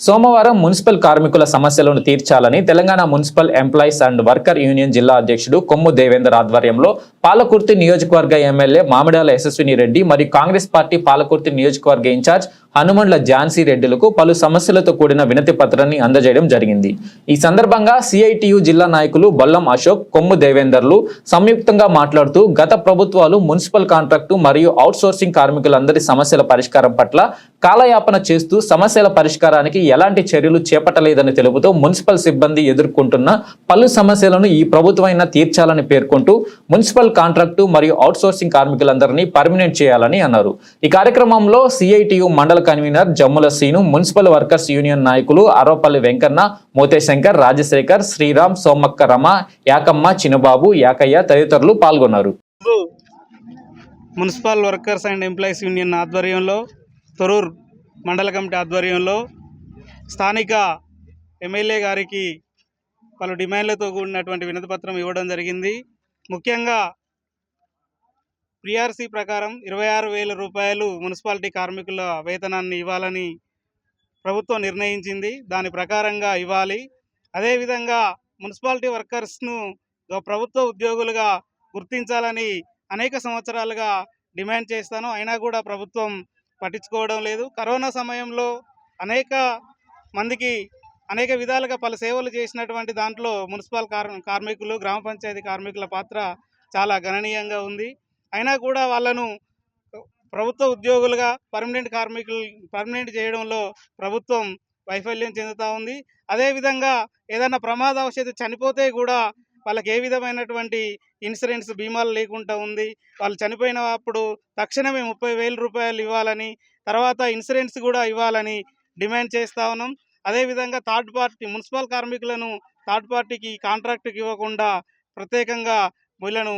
సోమవారం మున్సిపల్ కార్మికుల సమస్యలను తీర్చాలని Telangana municipal employees and worker union జిల్లా అధ్యక్షుడు కొమ్ము దేవేందర్ ఆధ్వర్యంలో పాలకుర్తి నియోజకవర్గ ఎమ్మెల్యే మామిడాల యశస్విని రెడ్డి మరియు కాంగ్రెస్ పార్టీ పాలకుర్తి నియోజకవర్గ ఇన్ఛార్జ్ హనుమండ్ల ఝాన్సీ రెడ్డిలకు పలు సమస్యలతో కూడిన వినతి పత్రాన్ని అందజేయడం జరిగింది. ఈ సందర్భంగా సిఐటియు జిల్లా నాయకులు బొల్లం అశోక్ కొమ్ము దేవేందర్లు సంయుక్తంగా మాట్లాడుతూ గత ప్రభుత్వాలు మున్సిపల్ కాంట్రాక్టు మరియు అవుట్సోర్సింగ్ కార్మికులందరి సమస్యల పరిష్కారం పట్ల కాలయాపన చేస్తూ సమస్యల పరిష్కారానికి ఎలాంటి చర్యలు చేపట్టలేదని తెలుపుతూ మున్సిపల్ సిబ్బంది ఎదుర్కొంటున్న పలు సమస్యలను ఈ ప్రభుత్వమైన తీర్చాలని పేర్కొంటూ మున్సిపల్ కాంట్రాక్టు మరియు అవుట్సోర్సింగ్ కార్మికులందరినీ పర్మినెంట్ చేయాలని అన్నారు. ఈ కార్యక్రమంలో CITU mandal convener Jammula Seenu municipal workers union నాయకులు అరోపల్లి వెంకన్న మోతేశంకర్ రాజశేఖర్ శ్రీరామ్ సోమక్క రమ యాకమ్మ చిన్నబాబు యాకయ్య తదితరులు పాల్గొన్నారు. Municipal workers and employees union ఆధ్వర్యంలో తొరూర్ మండల కమిటీ ఆధ్వర్యంలో స్థానిక ఎమ్మెల్యే గారికి పలు డిమాండ్లతో కూడినటువంటి వినతిపత్రం ఇవ్వడం జరిగింది. ముఖ్యంగా పిఆర్సీ ప్రకారం ఇరవై ఆరు వేల రూపాయలు మున్సిపాలిటీ కార్మికుల వేతనాన్ని ఇవ్వాలని ప్రభుత్వం నిర్ణయించింది. దాని ప్రకారంగా ఇవ్వాలి. అదేవిధంగా మున్సిపాలిటీ వర్కర్స్ను ప్రభుత్వ ఉద్యోగులుగా గుర్తించాలని అనేక సంవత్సరాలుగా డిమాండ్ చేస్తాను. అయినా కూడా ప్రభుత్వం పట్టించుకోవడం లేదు. కరోనా సమయంలో అనేక మందికి అనేక విధాలుగా పలు సేవలు చేసినటువంటి దాంట్లో మున్సిపల్ కార్ కార్మికులు గ్రామ పంచాయతీ కార్మికుల పాత్ర చాలా గణనీయంగా ఉంది. అయినా కూడా వాళ్ళను ప్రభుత్వ ఉద్యోగులుగా పర్మనెంట్ కార్మికులు పర్మనెంట్ చేయడంలో ప్రభుత్వం వైఫల్యం చెందుతూ ఉంది. అదేవిధంగా ఏదైనా ప్రమాదవశాత్తు చనిపోతే కూడా వాళ్ళకి ఏ విధమైనటువంటి ఇన్సూరెన్స్ బీమాలు లేకుండా ఉంది. వాళ్ళు చనిపోయిన అప్పుడు తక్షణమే ముప్పై వేల రూపాయలు ఇవ్వాలని తర్వాత ఇన్సూరెన్స్ కూడా ఇవ్వాలని డిమాండ్ చేస్తూ ఉన్నాం. అదేవిధంగా థర్డ్ పార్టీ మున్సిపల్ కార్మికులను థర్డ్ పార్టీకి కాంట్రాక్ట్కి ఇవ్వకుండా ప్రత్యేకంగా వీళ్ళను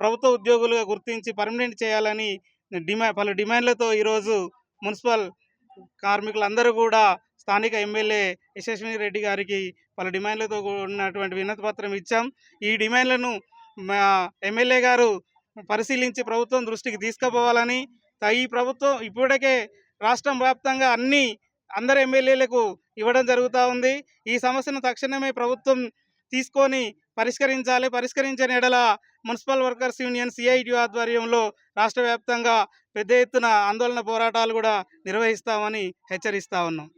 ప్రభుత్వ ఉద్యోగులుగా గుర్తించి పర్మనెంట్ చేయాలని డిమా పలు డిమాండ్లతో ఈరోజు మున్సిపల్ కార్మికులందరూ కూడా స్థానిక ఎమ్మెల్యే యశస్విని రెడ్డి గారికి పలు డిమాండ్లతో ఉన్నటువంటి వినతి పత్రం ఇచ్చాం. ఈ డిమాండ్లను మా ఎమ్మెల్యే గారు పరిశీలించి ప్రభుత్వం దృష్టికి తీసుకుపోవాలని ఈ ప్రభుత్వం ఇప్పటికే రాష్ట్రం వ్యాప్తంగా అన్ని అందరు ఎమ్మెల్యేలకు ఇవ్వడం జరుగుతూ ఉంది. ఈ సమస్యను తక్షణమే ప్రభుత్వం తీసుకొని పరిష్కరించాలి. పరిష్కరించిన ఎడల మున్సిపల్ వర్కర్స్ యూనియన్ సిఐటి ఆధ్వర్యంలో రాష్ట్ర వ్యాప్తంగా పెద్ద ఎత్తున ఆందోళన పోరాటాలు కూడా నిర్వహిస్తామని హెచ్చరిస్తా ఉన్నాం.